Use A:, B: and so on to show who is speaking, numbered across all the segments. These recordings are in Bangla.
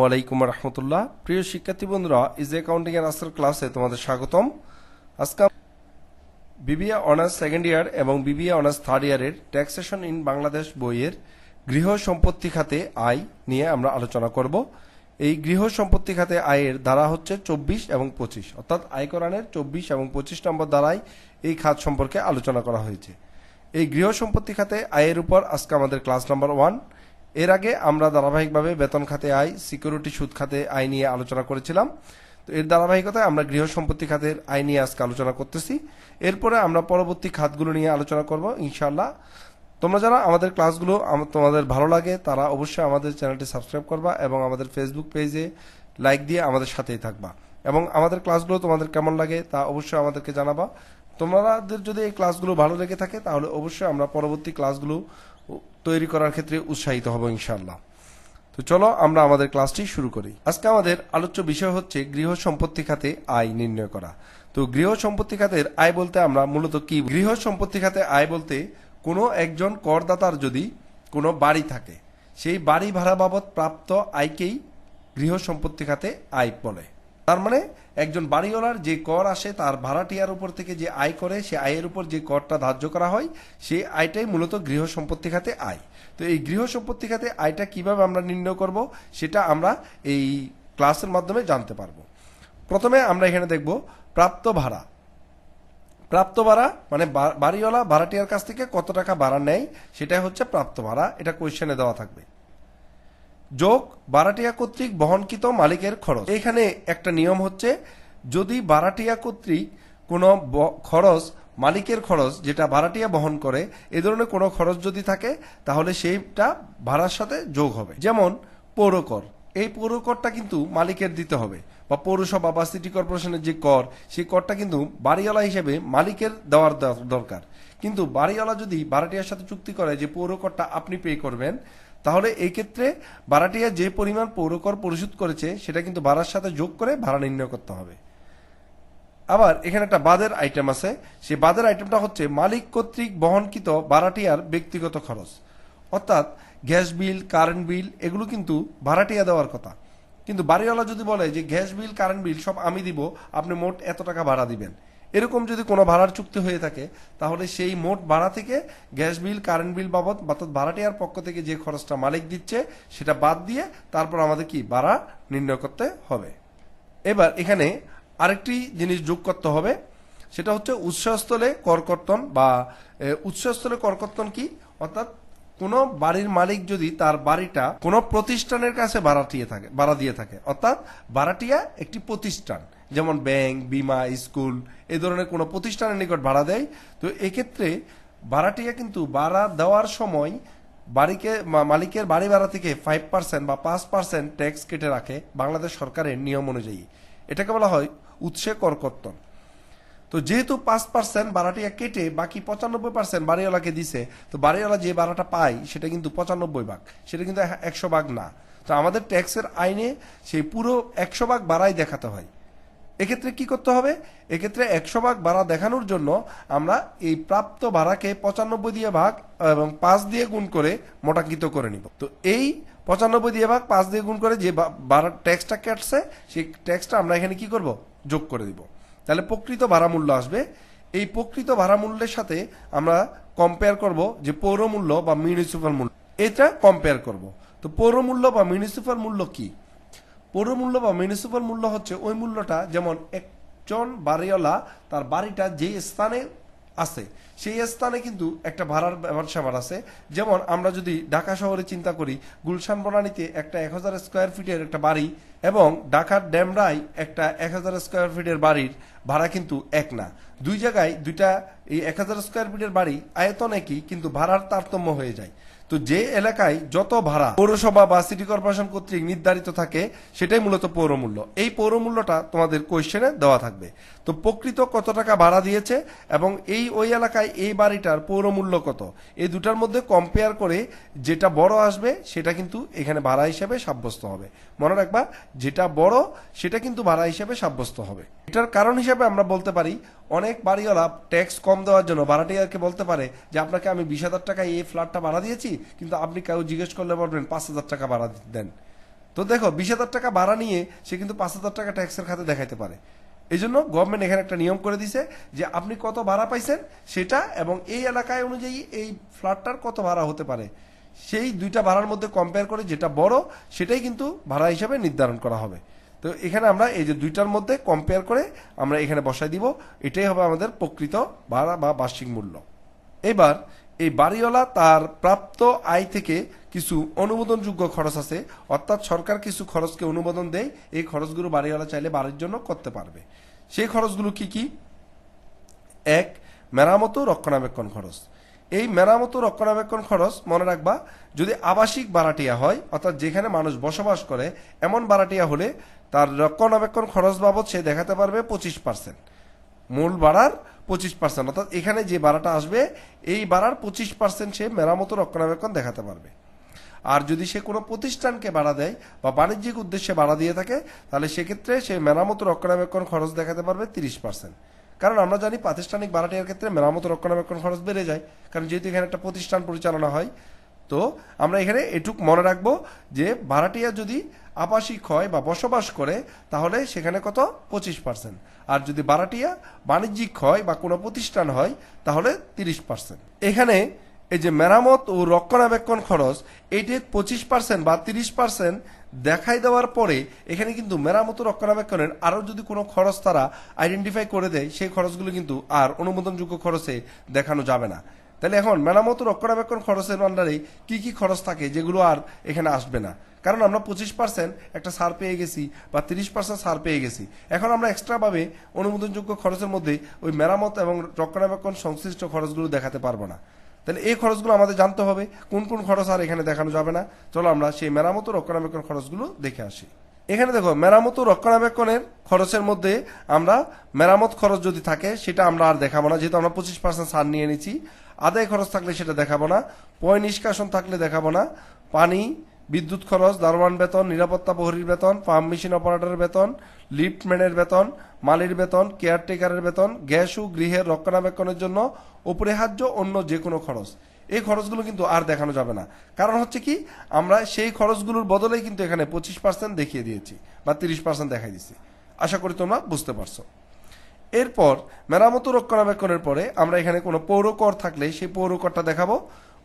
A: ওয়ালাইকুম রহমতুল্লাহ। প্রিয় শিক্ষার্থী বন্ধুরা ইজ অ্যাকাউন্টিং এর আজকের ক্লাসে তোমাদের স্বাগতম। আজকে বিবিএ অনার্স সেকেন্ড ইয়ার এবং বিবিএ অনার্স থার্ড ইয়ারের ট্যাক্সেশন ইন বাংলাদেশ বইয়ের গৃহ সম্পত্তি খাতে আয় নিয়ে আমরা আলোচনা করব। এই গৃহ সম্পত্তি খাতে আয়ের ধারা হচ্ছে চব্বিশ এবং পঁচিশ। অর্থাৎ আয়করানের চব্বিশ এবং পঁচিশ নম্বর ধারায় এই খাত সম্পর্কে আলোচনা করা হয়েছে। এই গৃহ সম্পত্তি খাতে আয়ের উপর আজকে আমাদের ক্লাস নাম্বার ওয়ান এর আগে আমরা ধারাবাহিকভাবে বেতন খাতে আয় সিকিউরিটি সুদ খাতে আয় নিয়ে আলোচনা করেছিলাম। তো এর ধারাবাহিকতায় আমরা গৃহ সম্পত্তি খাতের আয় নিয়ে আজকে আলোচনা করতেছি। এরপরে আমরা পরবর্তী খাতগুলো নিয়ে আলোচনা করব ইনশাল্লাহ তোমরা যারা আমাদের ক্লাসগুলো তোমাদের ভালো লাগে, তারা অবশ্যই আমাদের চ্যানেলটি সাবস্ক্রাইব করবা এবং আমাদের ফেসবুক পেজে লাইক দিয়ে আমাদের সাথেই থাকবা। এবং আমাদের ক্লাসগুলো তোমাদের কেমন লাগে তা অবশ্যই আমাদেরকে জানাবা। তোমাদের যদি এই ক্লাসগুলো ভালো লেগে থাকে, তাহলে অবশ্যই আমরা পরবর্তী ক্লাসগুলো তৈরি করার ক্ষেত্রে উৎসাহিত হব ইনশাল্লাহ তো চলো আমরা আমাদের ক্লাসটি শুরু করি। আজকে আমাদের আলোচ্য বিষয় হচ্ছে গৃহ সম্পত্তি খাতে আয় নির্ণয় করা। তো গৃহ সম্পত্তি খাতের আয় বলতে আমরা মূলত কি গৃহ সম্পত্তি খাতে আয় বলতে কোনো একজন করদাতার যদি কোনো বাড়ি থাকে, সেই বাড়ি ভাড়া বাবদ প্রাপ্ত আয়কেই গৃহ সম্পত্তি খাতে আয় বলে। তার মানে একজন বাড়িওয়ালার যে কর আসে তার ভাড়াটিয়ার উপর থেকে যে আয় করে, সে আয়ের উপর যে করটা ধার্য করা হয়, সেই আয়টাই মূলত গৃহ সম্পত্তি খাতে আয়। তো এই গৃহ সম্পত্তি খাতে আয়টা কীভাবে আমরা নির্ণয় করব, সেটা আমরা এই ক্লাসের মাধ্যমে জানতে পারব। প্রথমে আমরা এখানে দেখব প্রাপ্ত ভাড়া। প্রাপ্ত ভাড়া মানে বাড়িওয়ালা ভাড়াটিয়ার কাছ থেকে কত টাকা ভাড়া নেয়, সেটাই হচ্ছে প্রাপ্ত ভাড়া। এটা কোয়েশ্চেনে দেওয়া থাকবে। যোগ বারাটিয়া কর্তৃক বহনকৃত মালিকের খরচ। এখানে একটা নিয়ম হচ্ছে, যদি বারাটিয়া কর্তৃক কোনো খরচ, মালিকের খরচ যেটা ভাড়াটিয়া বহন করে, এ ধরনের কোনো খরচ যদি থাকে, তাহলে সেইটা ভাড়ার সাথে যোগ হবে। যেমন পৌরকর। এই পৌরকরটা কিন্তু মালিকের দিতে হবে, বা পৌরসভা বা সিটি কর্পোরেশনের যে কর, সেই করটা কিন্তু বাড়িওয়ালা হিসেবে মালিকের দেওয়ার দর- দরকার। কিন্তু বাড়িওয়ালা যদি ভাড়াটিয়ার সাথে চুক্তি করে যে পৌরকরটা আপনি পে করবেন তাহলে এই ক্ষেত্রে ভাড়াটিয়া যে পরিমাণ পৌরকর পরিশোধ করেছে, সেটা কিন্তু ভাড়ার সাথে যোগ করে ভাড়া নির্ণয় করতে হবে। আবার এখানে একটা বাদের আইটেম আছে। সেই বাদের আইটেমটা হচ্ছে মালিক কর্তৃক বহনকৃত ভাড়াটিয়ার ব্যক্তিগত খরচ। অর্থাৎ গ্যাস বিল কারেন্ট বিল এগুলো কিন্তু ভাড়াটিয়া দেওয়ার কথা। কিন্তু বাড়িওয়ালা যদি বলে যে গ্যাস বিল কারেন্ট বিল সব আমি দিব, আপনি মোট এত টাকা ভাড়া দিবেন। এরকম যদি কোনো ভাড়ার চুক্তি হয়ে থাকে, তাহলে সেই মোট ভাড়া থেকে গ্যাস বিল, কারেন্ট বিল বাবদ, অর্থাৎ ভাড়াটিয়ার পক্ষ থেকে যে খরচটা মালিক দিচ্ছে, সেটা বাদ দিয়ে তারপর আমাদের কি? ভাড়া নির্ণয় করতে হবে। এবার এখানে আরেকটি জিনিস যোগ করতে হবে, সেটা হচ্ছে উৎসস্থলে করকর্তন বা উৎসস্থলে করকর্তন কি? অর্থাৎ কোনো বাড়ির মালিক যদি তার বাড়িটা কোনো প্রতিষ্ঠানের কাছে ভাড়াটিয়ে থাকে, ভাড়া দিয়ে থাকে, অর্থাৎ ভাড়াটিয়া একটি প্রতিষ্ঠান, যেমন ব্যাংক, বিমা, স্কুল, এ ধরনের কোনো প্রতিষ্ঠানের নিকট ভাড়া দেয়, তো এক্ষেত্রে ভাড়াটিয়া কিন্তু ভাড়া দেওয়ার সময় বাড়িকে মালিকের বাড়ি ভাড়া থেকে ফাইভ পার্সেন্ট বা পাঁচ পার্সেন্ট ট্যাক্স কেটে রাখে বাংলাদেশ সরকারের নিয়ম অনুযায়ী। এটাকে বলা হয় উৎসে করকর্তন তো যেহেতু পাঁচ পার্সেন্ট ভাড়াটিয়া কেটে বাকি পঁচানব্বই পার্সেন্ট বাড়িওয়ালাকে দিছে, তো বাড়িওয়ালা যে ভাড়াটা পায়, সেটা কিন্তু পঁচানব্বই ভাগ, সেটা কিন্তু একশো ভাগ না। তো আমাদের ট্যাক্সের আইনে সেই পুরো একশো ভাগ ভাড়াই দেখাতে হয়। এক্ষেত্রে কি করতে হবে? এক্ষেত্রে একশো ভাগ ভাড়া দেখানোর জন্য আমরা এই প্রাপ্ত ভাড়াকে পঁচানব্বই দিয়ে ভাগ এবং পাঁচ দিয়ে গুণ করে মোটাঙ্কিত করে নিব। তো এই পঁচানব্বই দিয়ে ভাগ, পাঁচ দিয়ে গুণ করে যে ভাড়া ট্যাক্সটা কাটছে, সেই ট্যাক্সটা আমরা এখানে কি করব? যোগ করে দিব। তাহলে প্রকৃত ভাড়া মূল্য আসবে। এই প্রকৃত ভাড়া মূল্যের সাথে আমরা কম্পেয়ার করব যে পৌর মূল্য বা মিউনিসিপাল মূল্য। এটা কম্পেয়ার করব। তো পৌর মূল্য বা মিউনিসিপাল মূল্য কি? পৌর মূল্য বা মিউনিসিপাল মূল্য হচ্ছে ওই মূল্যটা যেমন একজন বাড়িওয়ালা তার বাড়িটা যে স্থানে আছে। সেই স্থানে কিন্তু একটা ভাড়ার ব্যবসা স্যাপার আছে। যেমন আমরা যদি ঢাকা শহরে চিন্তা করি, গুলশান বনানীতে একটা এক হাজার স্কোয়ার ফিটের একটা বাড়ি এবং ঢাকার ড্যামরায় একটা এক হাজার স্কোয়ার ফিটের বাড়ির ভাড়া কিন্তু এক না। দুই জায়গায় দুইটা এই এক হাজার স্কোয়ার ফিটের বাড়ি আয়তন একই কিন্তু ভাড়ার তারতম্য হয়ে যায়। তো যে এলাকায় যত ভাড়া পৌরসভা বা সিটি কর্পোরেশন কর্তৃক নির্ধারিত থাকে, সেটাই মূলত পৌরমূল্য। এই পৌরমূল্যটা তোমাদের কোয়েশ্চেনে দেওয়া থাকবে। তো প্রকৃত কত টাকা ভাড়া দিয়েছে এবং এই ওই এলাকায় এই বাড়িটার পৌরমূল্য কত? এই দুটার মধ্যে কম্পেয়ার করে যেটা বড় আসবে, সেটা কিন্তু এখানে ভাড়া হিসেবে সাব্যস্ত হবে। মনে রাখবা, যেটা বড়, সেটা কিন্তু ভাড়া হিসেবে সাব্যস্ত হবে। এটার কারণ হিসেবে আমরা বলতে পারি অনেক বাড়িওয়ালা ট্যাক্স কম দেওয়ার জন্য ভাড়াটিয়াকে বলতে পারে যে, আপনাকে আমি বিশ হাজার টাকায় এই ফ্ল্যাটটা ভাড়া দিয়েছি, কিন্তু আপনি কেউ জিজ্ঞেস করলে বলবেন, পাঁচ হাজার টাকা ভাড়া দেন। তো দেখো, বিশ হাজার টাকা ভাড়া নিয়ে সে কিন্তু পাঁচ হাজার টাকা ট্যাক্সের খাতে দেখাইতে পারে। এই জন্য গভর্নমেন্ট এখানে একটা নিয়ম করে দিছে যে, আপনি কত ভাড়া পাইছেন সেটা এবং এই এলাকায় অনুযায়ী এই ফ্ল্যাটটার কত ভাড়া হতে পারে? সেই দুইটা ভাড়ার মধ্যে কম্পেয়ার করে যেটা বড়, সেটাই কিন্তু ভাড়া হিসাবে নির্ধারণ করা হবে। তো এখানে আমরা এই যে দুইটার মধ্যে কম্পেয়ার করে আমরা এখানে বসাই দিব। এটাই হবে আমাদের প্রকৃত ভাড়া বা বার্ষিক মূল্য। এবার এই বাড়িওয়ালা তার প্রাপ্ত আয় থেকে কিছু অনুমোদনযোগ্য খরচ আছে, অর্থাৎ সরকার কিছু খরচকে অনুমোদন দেয়, এই খরচগুলো বাড়িওয়ালা চাইলে বাড়ির জন্য করতে পারবে। সেই খরচগুলো কি কি? এক, মেরামত রক্ষণাবেক্ষণ খরচ। এই মেরামত রক্ষণাবেক্ষণ খরচ মনে রাখবা, যদি আবাসিক বারাটিয়া হয়, অর্থাৎ যেখানে মানুষ বসবাস করে, এমন বারাটিয়া হলে তার রক্ষণাবেক্ষণ খরচ বাবদ সে দেখাতে পারবে পঁচিশ পার্সেন্ট মূল বাড়ার পঁচিশ পার্সেন্ট অর্থাৎ এখানে যে ভাড়াটা আসবে, এই বাড়ার পঁচিশ পার্সেন্ট সে মেরামত রক্ষণাবেক্ষণ দেখাতে পারবে। আর যদি সে কোনো প্রতিষ্ঠানকে ভাড়া দেয় বা বাণিজ্যিক উদ্দেশ্যে ভাড়া দিয়ে থাকে, তাহলে সেক্ষেত্রে সে মেরামত রক্ষণাবেক্ষণ খরচ দেখাতে পারবে তিরিশ পার্সেন্ট কারণ আমরা জানি প্রাতিষ্ঠানিক ভাড়াটিয়ার ক্ষেত্রে মেরামত রক্ষণাবেক্ষণ খরচ বেড়ে যায়। কারণ যেহেতু এখানে একটা প্রতিষ্ঠান পরিচালনা হয়, তো আমরা এখানে এটুক মনে রাখব যে ভাড়াটিয়া যদি আবাসিক হয় বা বসবাস করে, তাহলে সেখানে কত? পঁচিশ পার্সেন্ট আর যদি ভাড়াটিয়া বাণিজ্যিক হয় বা কোনো প্রতিষ্ঠান হয়, তাহলে তিরিশ পার্সেন্ট এখানে এই যে মেরামত ও রক্ষণাবেক্ষণ খরচ, এইটি পঁচিশ পার্সেন্ট বা তিরিশ পার্সেন্ট দেখাই দেওয়ার পরে এখানে কিন্তু মেরামত রক্ষণাবেক্ষণের আরও যদি কোনো খরচ তারা আইডেন্টিফাই করে দেয়, সেই খরচগুলো কিন্তু আর অনুমোদনযোগ্য খরচে দেখানো যাবে না। তাহলে এখন মেরামত রক্ষণাবেক্ষণ খরচের আন্ডারে কি কি খরচ থাকে যেগুলো আর এখানে আসবে না। কারণ আমরা পঁচিশ পার্সেন্ট একটা সার পেয়ে গেছি বা তিরিশ পার্সেন্ট সার পেয়ে গেছি। এখন আমরা এক্সট্রাভাবে অনুমোদনযোগ্য খরচের মধ্যে ওই মেরামত এবং রক্ষণাবেক্ষণ সংশ্লিষ্ট খরচগুলো দেখাতে পারব না। তাহলে এই খরচগুলো আমাদের জানতে হবে। কোন কোন খরচ আর এখানে দেখানো যাবে না। চলো আমরা সেই মেরামত রক্ষণাবেক্ষণ খরচগুলো দেখে আসি। এখানে দেখো, মেরামত রক্ষণাবেক্ষণের খরচের মধ্যে আমরা মেরামত খরচ যদি থাকে, সেটা আমরা আর দেখাবো না। যেহেতু আমরা পঁচিশ পার্সেন্ট সার নিয়ে নিচ্ছি আদায় খরচ থাকলে সেটা দেখাবো না। পয় নিষ্কাশন থাকলে দেখাবো না। পানি, বিদ্যুৎ খরচ, দারোয়ান বেতন, নিরাপত্তা প্রহরীর বেতন, পাম্প মেশিন অপারেটরের বেতন লিফটম্যানের বেতন, মালির বেতন, কেয়ারটেকারের বেতন, গ্যাস ও গৃহের রক্ষণাবেক্ষণের জন্য অপরিহার্য অন্য যে কোনো খরচ। এই খরচগুলো কিন্তু আর দেখানো যাবে না। কারণ হচ্ছে কি, আমরা সেই খরচগুলোর বদলেই কিন্তু এখানে পঁচিশ পার্সেন্ট দেখিয়ে দিয়েছি, বা তিরিশ পার্সেন্ট দেখাই দিচ্ছি আশা করি তোমরা বুঝতে পারছ। এরপর, মেরামত রক্ষণাবেক্ষণের পরে আমরা এখানে কোনো পৌর কর থাকলে সেই পৌর করটা দেখাবো।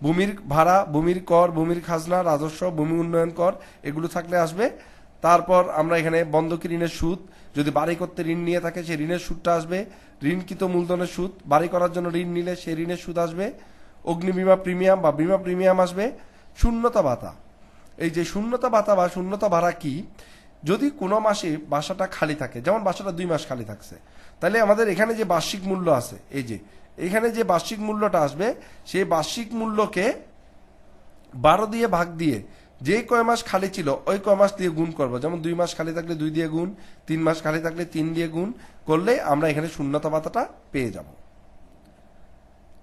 A: ভূমির ভাড়া, ভূমির কর, ভূমির খাজনা, রাজস্ব, ভূমি উন্নয়ন কর, এগুলো থাকলে আসবে। তারপর আমরা এখানে বন্ধকি ঋণের সুদ, যদি বাড়ি করতে ঋণ নিয়ে থাকে, সেই ঋণের সুদটা আসবে। ঋণকৃত মূলধনের সুদ, বাড়ি করার জন্য ঋণ নিলে সেই ঋণের সুদ আসবে। অগ্নি বিমা প্রিমিয়াম বা বিমা প্রিমিয়াম আসবে। শূন্যতা ভাতা। এই যে শূন্যতা ভাতা বা শূন্যতা ভাড়া কি? যদি কোনো মাসে বাসাটা খালি থাকে, যেমন বাসাটা দুই মাস খালি থাকছে, তাহলে আমাদের এখানে যে বার্ষিক মূল্য আছে, এই যে, এখানে যে বার্ষিক মূল্যটা আসবে, সেই বার্ষিক মূল্যকে বারো দিয়ে ভাগ দিয়ে যে কয় মাস খালি ছিল, ওই কয় মাস দিয়ে গুণ করব। যেমন দুই মাস খালি থাকলে দুই দিয়ে গুণ, তিন মাস খালি থাকলে তিন দিয়ে গুণ করলে আমরা এখানে শূন্যতা ভাতাটা পেয়ে যাব।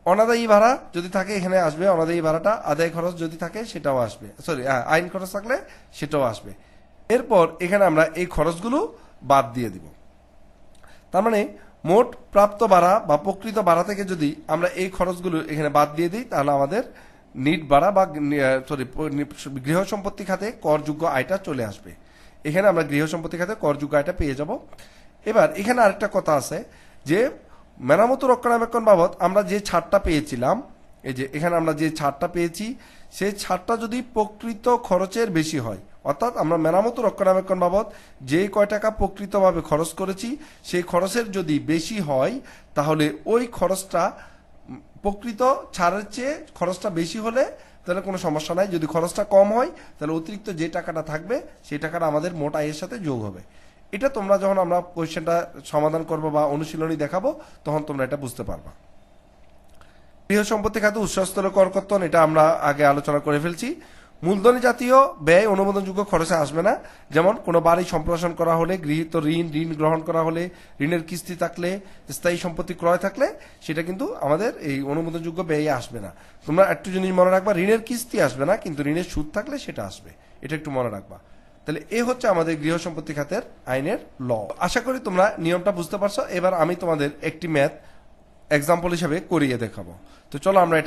A: অনাদায়ী ভাড়া যদি থাকে, এখানে আসবে অনাদায়ী ভাড়াটা। আদায় খরচ যদি থাকে, সেটাও আসবে। সরি আইন খরচ থাকলে সেটাও আসবে। এরপর এখানে আমরা এই খরচগুলো বাদ দিয়ে দিব। তার মানে মোট প্রাপ্ত ভাড়া বা প্রকৃত ভাড়া থেকে যদি আমরা এই খরচগুলো এখানে বাদ দিয়ে দিই, তাহলে আমাদের নিট ভাড়া বা সরি গৃহ সম্পত্তি খাতে করযোগ্য আয়টা চলে আসবে। এখানে আমরা গৃহ সম্পত্তি খাতে করযোগ্য আয়টা পেয়ে যাব। এবার এখানে আরেকটা কথা আছে যে, মেরামত রক্ষণাবেক্ষণ বাবদ আমরা যে ছাড়টা পেয়েছিলাম, এই যে এখানে আমরা যে ছাড়টা পেয়েছি, সেই ছাড়টা যদি প্রকৃত খরচের বেশি হয়, অর্থাৎ আমরা মেরামত রক্ষণাবেক্ষণ বাবদ যে কয় টাকা প্রকৃতভাবে খরচ করেছি, সেই খরচের যদি বেশি হয়, তাহলে ওই খরচটা প্রকৃত ছাড়ের চেয়ে খরচটা বেশি হলে তাহলে কোনো সমস্যা নাই। যদি খরচটা কম হয়, তাহলে অতিরিক্ত যে টাকাটা থাকবে, সেই টাকাটা আমাদের মোট আয়ের সাথে যোগ হবে। এটা তোমরা যখন আমরা কোয়েশ্চেনটা সমাধান করব বা অনুশীলনী দেখাবো, তখন তোমরা এটা বুঝতে পারবা। গৃহ সম্পত্তি খাতে উৎসস্থল করকর্তন এটা আমরা আগে আলোচনা করে ফেলছি। মূলধনী জাতীয় ব্যয় অনুমোদনযোগ্য খরচে আসবে না। যেমন, কোনো বাড়ি সম্প্রসারণ করা হলে, গৃহীত ঋণ ঋণ গ্রহণ করা হলে, ঋণের কিস্তি থাকলে, স্থায়ী সম্পত্তি ক্রয় থাকলে, সেটা কিন্তু আমাদের এই অনুমোদনযোগ্য ব্যয়ে আসবে না। তোমরা একটু জিনিস মনে রাখবা, ঋণের কিস্তি আসবে না, কিন্তু ঋণের সুদ থাকলে সেটা আসবে। এটা একটু মনে রাখবা। তাহলে এ হচ্ছে আমাদের গৃহ সম্পত্তি খাতের আইনের ল। আশা করি তোমরা নিয়মটা বুঝতে পারছ। এবার আমি তোমাদের একটি ম্যাথ এক্সাম্পল হিসেবে করিয়ে দেখাবো। তো চলো আমরা এটা